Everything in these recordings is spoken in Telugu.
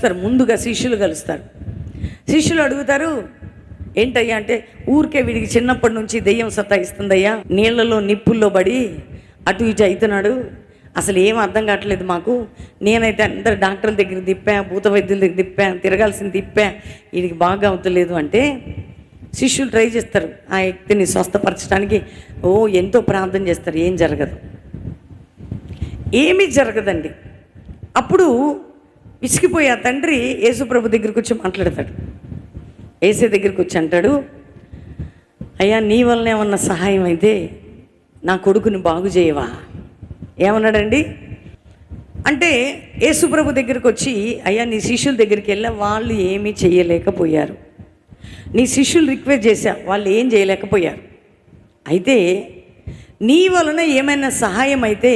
కలుస్తారు ముందుగా శిష్యులు కలుస్తారు. శిష్యులు అడుగుతారు ఏంటయ్యా అంటే ఊరికే వీడికి చిన్నప్పటి నుంచి దెయ్యం సత్తాయిస్తుందయ్యా నీళ్ళలో నిప్పుల్లో పడి అటు ఇటు అవుతున్నాడు. అసలు ఏం అర్థం కావట్లేదు మాకు. నేనైతే అందరు డాక్టర్ల దగ్గర తిప్పా భూత వైద్యుల దగ్గర తిప్పా తిరగాల్సింది తిప్పా. వీడికి బాగా అవుతలేదు అంటే శిష్యులు ట్రై చేస్తారు ఆ వ్యక్తిని స్వస్థపరచడానికి. ఓ ఎంతో ప్రార్థన చేస్తారు ఏం జరగదు. ఏమీ జరగదండి. అప్పుడు విసిగిపోయి ఆ తండ్రి యేసుప్రభు దగ్గరికి వచ్చి మాట్లాడతాడు. ఏసే దగ్గరికి వచ్చి అంటాడు అయ్యా నీ వలన ఏమన్నా సహాయం అయితే నా కొడుకుని బాగు చేయవా? ఏమన్నాడండి? అంటే యేసుప్రభు దగ్గరికి వచ్చి అయ్యా నీ శిష్యుల దగ్గరికి వెళ్ళా వాళ్ళు ఏమీ చేయలేకపోయారు నీ శిష్యులు రిక్వెస్ట్ చేశా వాళ్ళు ఏం చేయలేకపోయారు. అయితే నీ వలన ఏమైనా సహాయం అయితే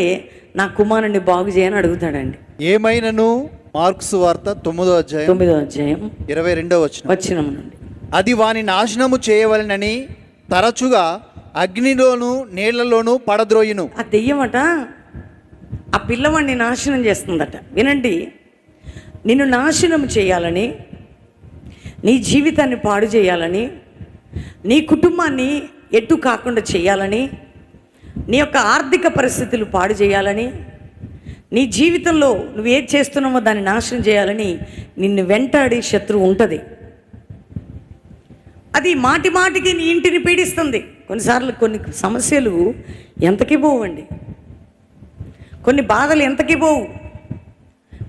నా కుమారుణ్ణి బాగు చేయని అడుగుతాడండి. ఏమైనను? మార్క్స్ వార్త తొమ్మిదో అధ్యాయం తొమ్మిదో అధ్యాయం ఇరవై రెండో వచ్చిన వచ్చినము నుండి. అది వాని నాశనము చేయవలనని తరచుగా అగ్నిలోను నీళ్ళలోను పడద్రోయును. ఆ దెయ్యమట ఆ పిల్లవాడిని నాశనం చేస్తుందట. వినండి నిన్ను నాశనం చేయాలని నీ జీవితాన్ని పాడు చేయాలని నీ కుటుంబాన్ని ఎటు కాకుండా చేయాలని నీ యొక్క ఆర్థిక పరిస్థితులు పాడు చేయాలని నీ జీవితంలో నువ్వు ఏది చేస్తున్నావో దాన్ని నాశనం చేయాలని నిన్ను వెంటాడి శత్రువు ఉంటుంది. అది మాటి మాటికి నీ ఇంటిని పీడిస్తుంది. కొన్నిసార్లు కొన్ని సమస్యలు ఎంతకి పోవండి. కొన్ని బాధలు ఎంతకి పోవు.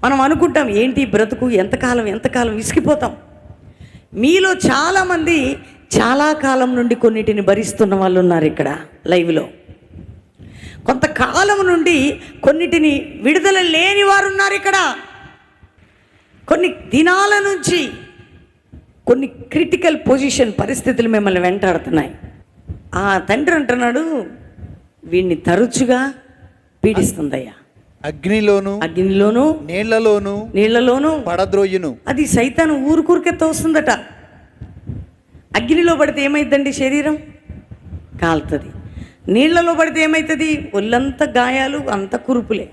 మనం అనుకుంటాం ఏంటి బ్రతుకు? ఎంతకాలం? ఎంతకాలం? విసిగిపోతాం. మీలో చాలామంది చాలా కాలం నుండి కొన్నిటిని భరిస్తున్న వాళ్ళు ఉన్నారు ఇక్కడ లైవ్లో. కొంతకాలం నుండి కొన్నిటిని విడుదల లేని వారు ఉన్నారు ఇక్కడ. కొన్ని దినాల నుంచి కొన్ని క్రిటికల్ పొజిషన్ పరిస్థితులు మిమ్మల్ని వెంటాడుతున్నాయి. ఆ తండ్రి అంటున్నాడు వీడిని తరచుగా పీడిస్తుందయ్యా. అగ్నిలోను అగ్నిలోను నీళ్ళలోను నీళ్ళలోను. పడద్రోయును. అది సైతాను ఊరుకూరికే తోస్తుందట. అగ్నిలో పడితే ఏమైందండి శరీరం? కాలుతుంది. నీళ్ళలో పడితే ఏమవుతుంది ఒళ్ళంతా గాయాలు అంత కురుపులే.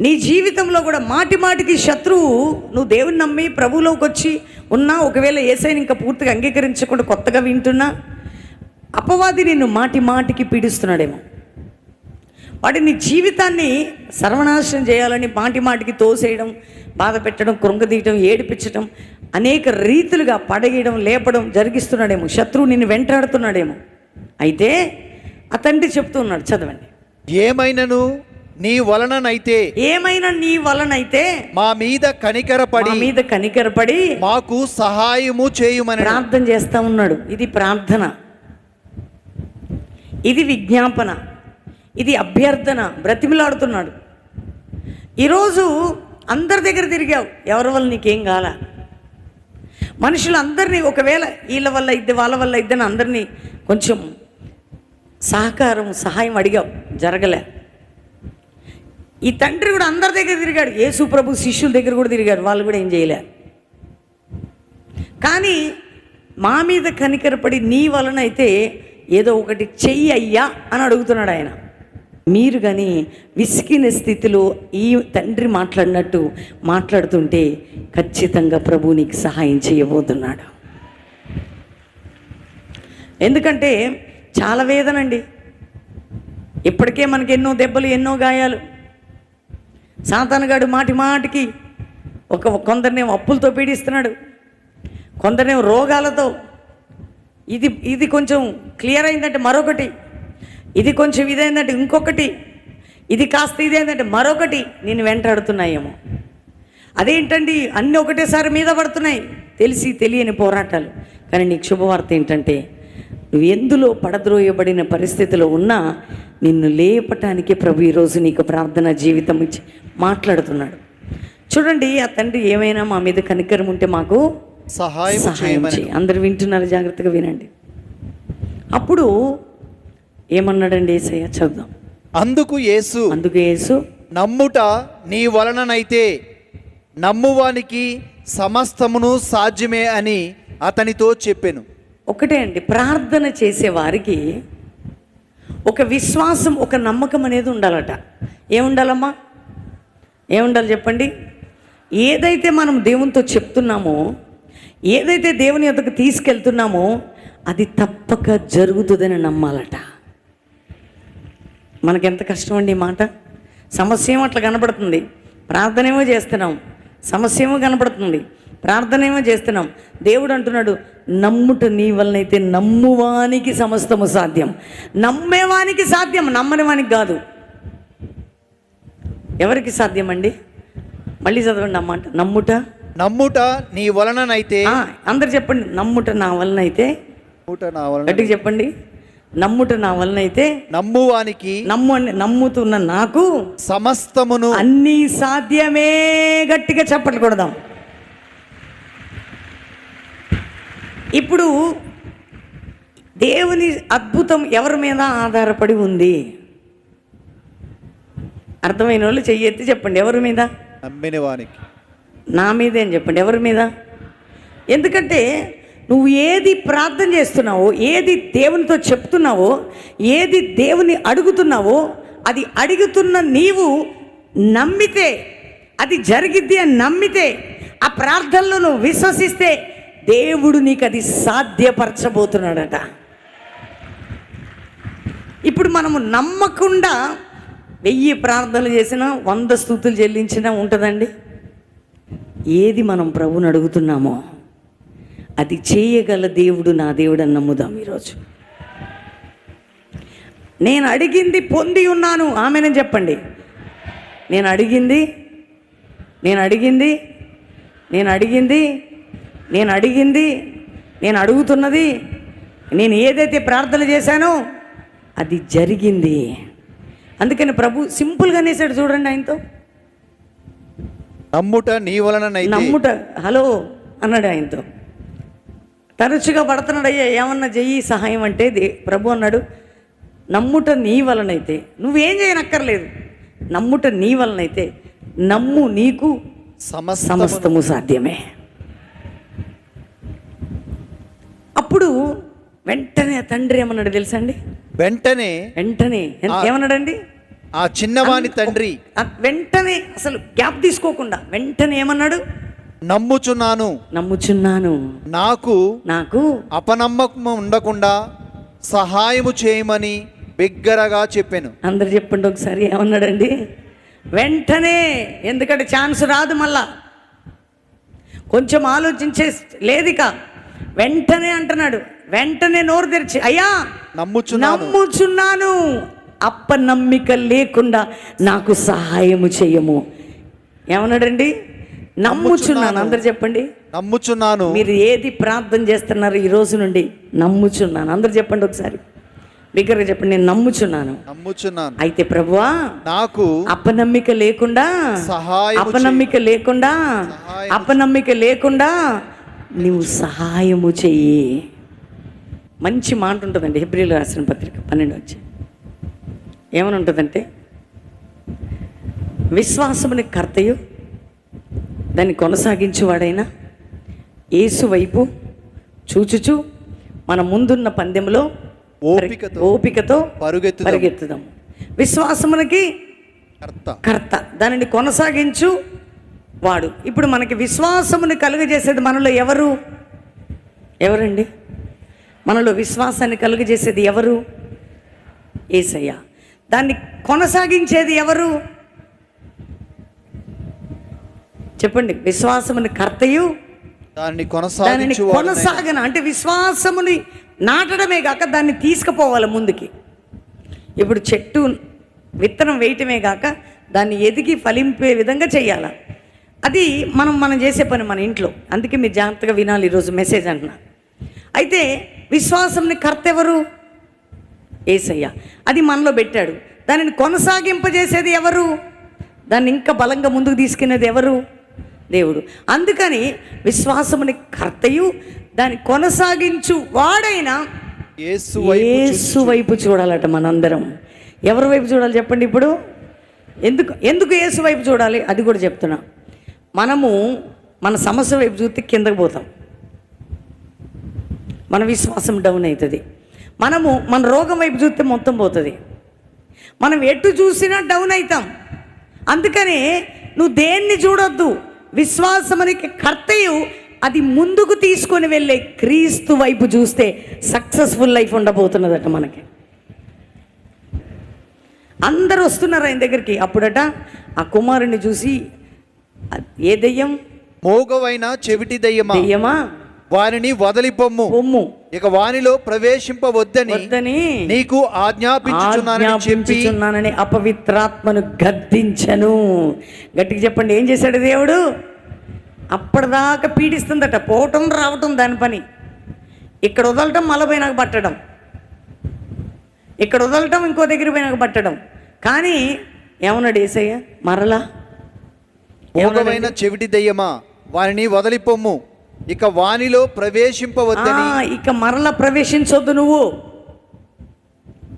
నీ జీవితంలో కూడా మాటి మాటికి శత్రువు నువ్వు దేవుని నమ్మి ప్రభువులోకి వచ్చి ఉన్నా ఒకవేళ ఏసైని ఇంకా పూర్తిగా అంగీకరించకుండా కొత్తగా వింటున్నా అపవాది నిన్ను మాటి మాటికి పీడిస్తున్నాడేమో. వాడి నీ జీవితాన్ని సర్వనాశనం చేయాలని మాటి మాటికి తోసేయడం బాధ పెట్టడం కృంగదీయడం ఏడిపించడం అనేక రీతులుగా పడగేయడం లేపడం జరిగిస్తున్నాడేమో. శత్రువు నిన్ను వెంటాడుతున్నాడేమో. అయితే ఆ తండ్రి చెప్తూ ఉన్నాడు చదవండి. ఏమైనను? నీ వలననైతే ఏమైనా నీ వలనైతే మా మీద కనికరపడి మీద కనికరపడి మాకు సహాయము చేయుమని ప్రార్థన చేస్తా ఉన్నాడు. ఇది ప్రార్థన. ఇది విజ్ఞాపన. ఇది అభ్యర్థన. బ్రతిమిలాడుతున్నాడు. ఈరోజు అందరి దగ్గర తిరిగావు. ఎవరి వల్ల నీకేం కాల? మనుషులు అందరినీ ఒకవేళ వీళ్ళ వల్ల ఇద్ది వాళ్ళ వల్ల ఇద్దని అందరినీ కొంచెం సహకారం సహాయం అడిగావు జరగలే. ఈ తండ్రి కూడా అందరి దగ్గర తిరిగాడు. యేసు ప్రభు శిష్యుల దగ్గర కూడా తిరిగాడు వాళ్ళు కూడా ఏం చేయలే. కానీ మా మీద కనికరపడి నీ వలన అయితే ఏదో ఒకటి చెయ్యి అయ్యా అని అడుగుతున్నాడు ఆయన. మీరు కానీ విసిగిన స్థితిలో ఈ తండ్రి మాట్లాడినట్టు మాట్లాడుతుంటే ఖచ్చితంగా ప్రభు నీకు సహాయం చేయబోతున్నాడు. ఎందుకంటే చాలా వేదనండి. ఇప్పటికే మనకి ఎన్నో దెబ్బలు ఎన్నో గాయాలు. సాతానగాడు మాటి మాటికి ఒక కొందరినేమో అప్పులతో పీడిస్తున్నాడు. కొందరినేమో రోగాలతో. ఇది ఇది కొంచెం క్లియర్ అయిందంటే మరొకటి. ఇది కొంచెం ఇదైందంటే ఇంకొకటి. ఇది కాస్త ఇదైందంటే మరొకటి. నేను వెంటాడుతున్నాయేమో. అదేంటండి? అన్నీ ఒకటేసారి మీద పడుతున్నాయి. తెలిసి తెలియని పోరాటాలు. కానీ నీకు శుభవార్త ఏంటంటే నువ్వు ఎందులో పడద్రోయబడిన పరిస్థితిలో ఉన్నా నిన్ను లేపటానికి ప్రభు ఈరోజు నీకు ప్రార్థన జీవితం ఇచ్చి మాట్లాడుతున్నాడు. చూడండి ఆ తండ్రి ఏమైనా మా మీద కనికరం ఉంటే మాకు సహాయం సహాయం చేయమని. చేయి. అందరు వింటున్నారు జాగ్రత్తగా వినండి. అప్పుడు ఏమన్నాడండి ఏసయ్య? చదువుదాం. అందుకు యేసు అందుకు యేసు నమ్ముట నీ వలననైతే నమ్మువానికి సమస్తమును సాధ్యమే అని అతనితో చెప్పెను. ఒకటే అండి ప్రార్థన చేసేవారికి ఒక విశ్వాసం ఒక నమ్మకం అనేది ఉండాలట. ఏముండాలమ్మా? ఏముండాలి చెప్పండి? ఏదైతే మనం దేవునితో చెప్తున్నామో ఏదైతే దేవుని యొక్కకు తీసుకెళ్తున్నామో అది తప్పక జరుగుతుందని నమ్మాలట. మనకెంత కష్టం అండి ఈ మాట? సమస్య ఏమో అట్లా కనబడుతుంది. ప్రార్థనేమో చేస్తున్నాం. సమస్య ఏమో కనబడుతుంది. ప్రార్థన ఏమో చేస్తున్నాం. దేవుడు అంటున్నాడు నమ్ముట నీ వలనైతే నమ్మువానికి సమస్తము సాధ్యం. నమ్మేవానికి సాధ్యం నమ్మని వానికి కాదు. ఎవరికి సాధ్యం అండి మళ్ళీ చదవండి అమ్మాట నమ్ముట నమ్ముట నీ వలననైతే అందరు చెప్పండి నమ్ముట నా వలనైతే నమ్ముట నా వలన గట్టిగా చెప్పండి నమ్ముట నా వలనైతే నమ్మువానికి నమ్ము నమ్ముతున్న నాకు సమస్తమును అన్నీ సాధ్యమే గట్టిగా చప్పట్లు కొడదాం. ఇప్పుడు దేవుని అద్భుతం ఎవరి మీద ఆధారపడి ఉంది? అర్థమైన వాళ్ళు చెయ్యి ఎత్తి చెప్పండి ఎవరి మీద? నమ్మిన వానికి. నా మీదే అని చెప్పండి ఎవరి మీద? ఎందుకంటే నువ్వు ఏది ప్రార్థన చేస్తున్నావో ఏది దేవునితో చెప్తున్నావో ఏది దేవుని అడుగుతున్నావో అది అడుగుతున్న నీవు నమ్మితే అది జరిగిద్ది అని నమ్మితే ఆ ప్రార్థనలో నువ్వు విశ్వసిస్తే దేవుడు నీకు అది సాధ్యపరచబోతున్నాడట. ఇప్పుడు మనము నమ్మకుండా వెయ్యి ప్రార్థనలు చేసినా వంద స్థుతులు చెల్లించినా ఉంటుందండి? ఏది మనం ప్రభుని అడుగుతున్నామో అది చేయగల దేవుడు నా దేవుడు అని నమ్ముదాం ఈరోజు. నేను అడిగింది పొంది ఉన్నాను ఆమెనని చెప్పండి. నేను అడిగింది నేను అడిగింది నేను అడిగింది నేను అడిగింది నేను అడుగుతున్నది నేను ఏదైతే ప్రార్థన చేశానో అది జరిగింది. అందుకని ప్రభు సింపుల్గా అనేసాడు చూడండి ఆయనతో. నమ్ముట నీ వలననైతే. నమ్ముట హలో అన్నాడు ఆయనతో. తరచుగా పడుతున్నాడు అయ్యా ఏమన్నా చెయ్యి సహాయం అంటే దే- ప్రభు అన్నాడు నమ్ముట నీ వలనైతే నువ్వేం చేయనక్కర్లేదు. నమ్ముట నీ వలనైతే నమ్ము నీకు సమస్త సమస్తము సాధ్యమే. అప్పుడు వెంటనే తండ్రి ఏమన్నాడు తెలుసా అండి వెంటనే. వెంటనే ఏమన్నాడండి? ఆ చిన్నవాని తండ్రి వెంటనే అసలు గ్యాప్ తీసుకోకుండా వెంటనే ఏమన్నాడు? నమ్ముచున్నాను. నమ్ముచున్నాను. నాకు నాకు అపనమ్మకం ఉండకుండా సహాయము చేయమని బిగ్గరగా చెప్పాను. అందరు చెప్పండి ఒకసారి ఏమన్నాడండి? వెంటనే. ఎందుకంటే ఛాన్స్ రాదు మళ్ళా. కొంచెం ఆలోచించే లేదిక వెంటనే అంటున్నాడు వెంటనే నోరు తెరిచి అయ్యా నమ్ముచున్నాను. నమ్ముచున్నాను. అప్పనమ్మిక లేకుండా నాకు సహాయము చేయము. ఏమన్నాడండి? నమ్ముచున్నాను. అందరు చెప్పండి. నమ్ముచున్నాను. మీరు ఏది ప్రార్థన చేస్తున్నారు ఈ రోజు నుండి నమ్ముచున్నాను. అందరు చెప్పండి ఒకసారి. బిగ్గరగా చెప్పండి నేను నమ్ముచున్నాను. నమ్ముచున్నాను. అయితే ప్రభువా నాకు అపనమ్మిక లేకుండా అపనమ్మిక లేకుండా అపనమ్మిక లేకుండా నువ్వు సహాయము చెయ్యి. మంచి మాట ఉంటుందండి హెబ్రిల్ రాసిన పత్రిక పన్నెండు వచ్చి ఏమని ఉంటుందంటే విశ్వాసముని కర్తయు దాన్ని కొనసాగించువాడైనా యేసు వైపు చూచుచు మన ముందున్న పందెంలో ఓపికతో ఓపికతో పరుగెత్తుదాం. పరిగెత్తుదాం విశ్వాసమునకి కర్త. కర్త. దానిని కొనసాగించు వాడు. ఇప్పుడు మనకి విశ్వాసముని కలుగజేసేది మనలో ఎవరు? ఎవరండి? మనలో విశ్వాసాన్ని కలుగజేసేది ఎవరు? ఏసయ్య. దాన్ని కొనసాగించేది ఎవరు? చెప్పండి. విశ్వాసముని కర్తయు? దాన్ని కొనసాగించు కొనసాగన అంటే విశ్వాసముని నాటడమే కాక దాన్ని తీసుకుపోవాలి ముందుకి. ఇప్పుడు చెట్టు విత్తనం వేయటమే కాక దాన్ని ఎదిగి ఫలింపే విధంగా చేయాల? అది మనం మనం చేసే పని మన ఇంట్లో. అందుకే మీరు జాగ్రత్తగా వినాలి ఈరోజు మెసేజ్ అంటున్నా. అయితే విశ్వాసంని కర్త ఎవరు ఏసయ్య. అది మనలో పెట్టాడు. దానిని కొనసాగింపజేసేది ఎవరు? దాన్ని ఇంకా బలంగా ముందుకు తీసుకునేది ఎవరు? దేవుడు. అందుకని విశ్వాసముని కర్తయు దాన్ని కొనసాగించు వాడైనా యేసు వైపు చూడాలట మనందరం. ఎవరి వైపు చూడాలి చెప్పండి ఇప్పుడు? ఎందుకు ఎందుకు యేసు వైపు చూడాలి? అది కూడా చెప్తున్నా. మనము మన సమస్య వైపు చూస్తే కిందకు పోతాం. మన విశ్వాసం డౌన్ అవుతుంది. మనము మన రోగం వైపు చూస్తే మొత్తం పోతుంది. మనం ఎటు చూసినా డౌన్ అవుతాం. అందుకనే నువ్వు దేన్ని చూడొద్దు. విశ్వాసమునికి కర్తయు అది ముందుకు తీసుకొని వెళ్ళే క్రీస్తు వైపు చూస్తే సక్సెస్ఫుల్ లైఫ్ ఉండబోతున్నదట మనకి. అందరూ వస్తున్నారు ఆయన దగ్గరికి. అప్పుడట ఆ కుమారుని చూసి ఏ దెయ్యం? మోగవైన చెవిటి దయ్యమా? దెయ్యమా? వారిని వదలిపొమ్ము. పొమ్ము. ఇక వానిలో ప్రవేశింపవద్దని వద్దని నీకు ఆజ్ఞాపించుచున్నానని చెప్పి అపవిత్రాత్మను గద్దించను. గట్టిగా చెప్పండి ఏం చేశాడు దేవుడు? అప్పటిదాకా పీడిస్తుందట పోవటం రావటం దాని పని. ఇక్కడ వదలటం మళ్ళీ పోయినాక పట్టడం. ఇక్కడ వదలటం ఇంకో దగ్గర పోయినాక పట్టడం. కానీ ఏమన్నాడు ఏసయ్య? మరలా? మోగవైన చెవిటి దయ్యమా వారిని వదలిపొమ్ము. ఇక వానిలో ప్రవేశింపవద్దని. ఆ, ఇక మరలా ప్రవేశించొద్దు నువ్వు.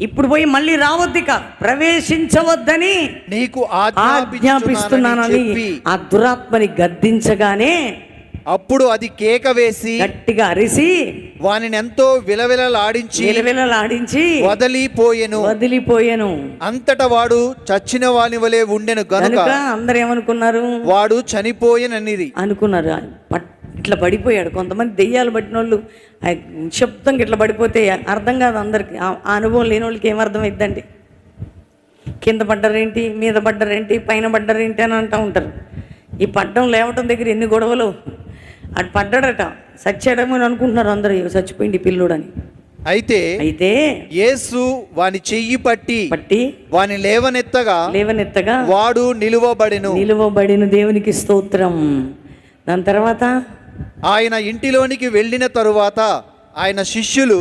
ఇప్పుడు పోయి మళ్ళీ రావద్దు ఇక. ప్రవేశించవద్దని నీకు ఆజ్ఞాపిస్తున్నానని ఆ దురాత్మని గద్దించగానే అప్పుడు అది కేక వేసి గట్టిగా అరిసి వానిని ఎంతో విలవిలలాడించి విలవిలలాడించి వదలిపోయెను. వదిలిపోయాను. అంతట వాడు చచ్చిన వాని వలె ఉండెను గనుక కనుక అందరు ఏమనుకున్నారు? వాడు చనిపోయెననిరి అనుకున్నారు. ఇట్లా పడిపోయాడు. కొంతమంది దెయ్యాలు పట్టిన వాళ్ళు ఆ నిశ్శబ్దంగా ఇట్లా పడిపోతే అర్థం కాదు అందరికి. ఆ అనుభవం లేని వాళ్ళకి ఏం అర్థం అయిద్దండి కింద పడ్డారేంటి? మీద పడ్డారేంటి? పైన పడ్డారేంటి అని అంటూ ఉంటారు. ఈ పడ్డం లేవటం దగ్గర ఎన్ని గొడవలు? అటు పడ్డాడట చచ్చాడేమో అని అనుకుంటున్నారు అందరూ "ఇగో చచ్చిపోయింది పిల్లోడని. అయితే అయితే యేసు వాని చెయ్యి పట్టి పట్టి వాని లేవనెత్తగా లేవనెత్తగా వాడు నిలువబడెను. నిలువబడిన దేవునికి స్తోత్రం. దాని తర్వాత ఆయన ఇంటిలోనికి వెళ్ళిన తరువాత ఆయన శిష్యులు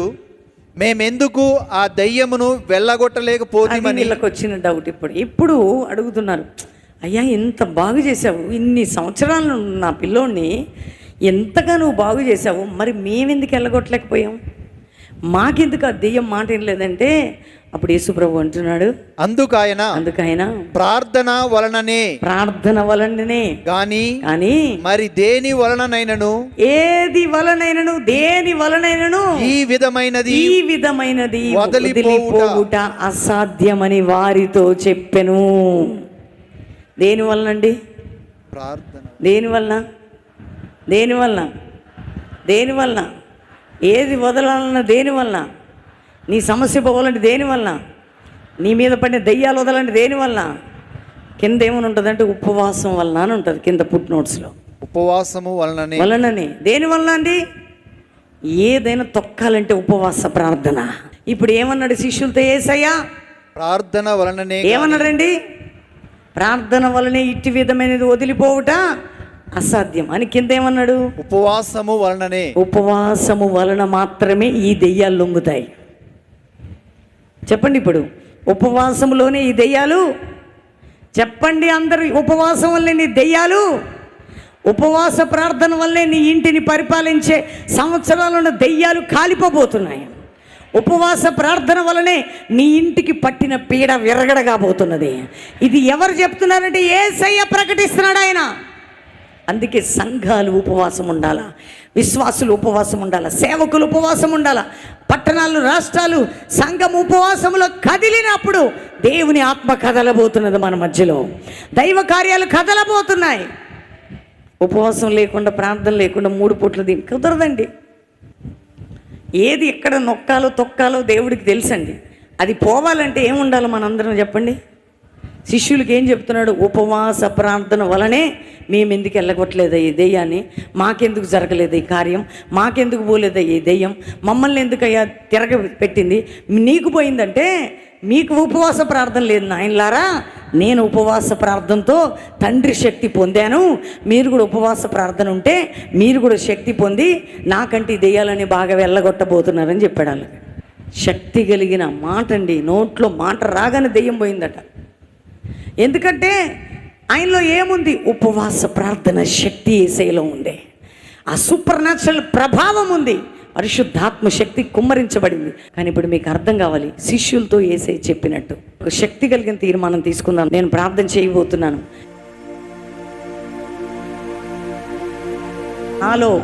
మేమెందుకు ఆ దయ్యమును వెళ్ళగొట్టలేకపోతిమని? వీళ్ళకి వచ్చిన డౌట్ ఇప్పుడు. ఇప్పుడు అడుగుతున్నారు అయ్యా ఇంత బాగు చేసావు ఇన్ని సంవత్సరాలు నా పిల్లోడిని ఎంతగా నువ్వు బాగు చేసావు మరి మేమెందుకు వెళ్ళగొట్టలేకపోయాం మాకెందుకు ఆ దెయ్యం మాట ఏం లేదంటే అప్పుడు యేసుప్రభు అంటున్నాడు అందుకు ఆయన అందుకైనా ప్రార్థన వలననే. ప్రార్థన వలననే. గాని కానీ మరి దేని వలననైనను? ఏది వలనైనను దేని వలనైనను? ఈ విధమైనది ఈ విధమైనది. వదిలిపోవుట అసాధ్యమని వారితో చెప్పెను. దేని వలనండి? ప్రార్థన. దేని వలన? దేని వలన? దేని వలన? ఏది వదలాలన్న దేని వలన? నీ సమస్య పోవాలంటే దేని వలన? నీ మీద పడిన దయ్యాలు వదలంటే దేని వలన? కింద ఏమని ఉంటుందంటే ఉపవాసం వలన అని ఉంటుంది కింద పుట్ నోట్స్లో ఉపవాసము వలననే. వలనని. దేని వలన అండి? ఏదైనా తొక్కాలంటే ఉపవాస ప్రార్థన. ఇప్పుడు ఏమన్నాడు శిష్యులతో ఏసయ్యా? ప్రార్థన వలననే ఏమన్నాడండి? ప్రార్థన వలనే ఇట్టి విధమైనది వదిలిపోవుట అసాధ్యం. అని కింద ఏమన్నాడు ఉపవాసము వలననే. ఉపవాసము వలన మాత్రమే ఈ దెయ్యాలు లొంగుతాయి. చెప్పండి ఇప్పుడు. ఉపవాసములోనే ఈ దెయ్యాలు? చెప్పండి అందరు ఉపవాసం వల్లే నీ దెయ్యాలు? ఉపవాస ప్రార్థన వల్లే నీ ఇంటిని పరిపాలించే సంవత్సరాలను దెయ్యాలు కాలిపోబోతున్నాయి. ఉపవాస ప్రార్థన వలనే నీ ఇంటికి పట్టిన పీడ విరగడగాబోతున్నది. ఇది ఎవరు చెప్తున్నారంటే ఏసయ్య ప్రకటిస్తున్నాడు ఆయన. అందుకే సంఘాలు ఉపవాసం ఉండాలా విశ్వాసులు ఉపవాసం ఉండాలా సేవకులు ఉపవాసం ఉండాలా పట్టణాలు రాష్ట్రాలు సంఘం ఉపవాసంలో కదిలినప్పుడు దేవుని ఆత్మ కదలబోతున్నది మన మధ్యలో. దైవ కార్యాలు కదలబోతున్నాయి. ఉపవాసం లేకుండా ప్రార్థన లేకుండా మూడు పూట్ల దీనికి కుదరదండి. ఏది ఎక్కడ నొక్కాలో తొక్కాలో దేవుడికి తెలుసండి. అది పోవాలంటే ఏముండాలో మనందరం చెప్పండి. శిష్యులకి ఏం చెప్తున్నాడు? ఉపవాస ప్రార్థన వలనే మేము ఎందుకు వెళ్ళగొట్టలేదు ఈ దెయ్యాన్ని? మాకెందుకు జరగలేదు ఈ కార్యం? మాకెందుకు పోలేదు ఈ దెయ్యం? మమ్మల్ని ఎందుకయ్యా తిరగ పెట్టింది? నీకు పోయిందంటే మీకు ఉపవాస ప్రార్థన లేదు నాయనలారా. నేను ఉపవాస ప్రార్థనతో తండ్రి శక్తి పొందాను. మీరు కూడా ఉపవాస ప్రార్థన ఉంటే మీరు కూడా శక్తి పొంది నాకంటే ఈ దెయ్యాలని బాగా వెళ్ళగొట్టబోతున్నారని చెప్పాడు వాళ్ళకి శక్తి కలిగిన మాట అండి నోట్లో మాట రాగానే దెయ్యం పోయిందట. ఎందుకంటే ఆయనలో ఏముంది? ఉపవాస ప్రార్థన శక్తి ఏసైలో ఉండే. ఆ సూపర్ న్యాచురల్ ప్రభావం ఉంది. పరిశుద్ధాత్మ శక్తి కుమ్మరించబడింది. కానీ ఇప్పుడు మీకు అర్థం కావాలి. శిష్యులతో ఏసై చెప్పినట్టు. ఒక శక్తి కలిగిన తీర్మానం తీసుకుందాం. నేను ప్రార్థన చేయబోతున్నాను. నాలో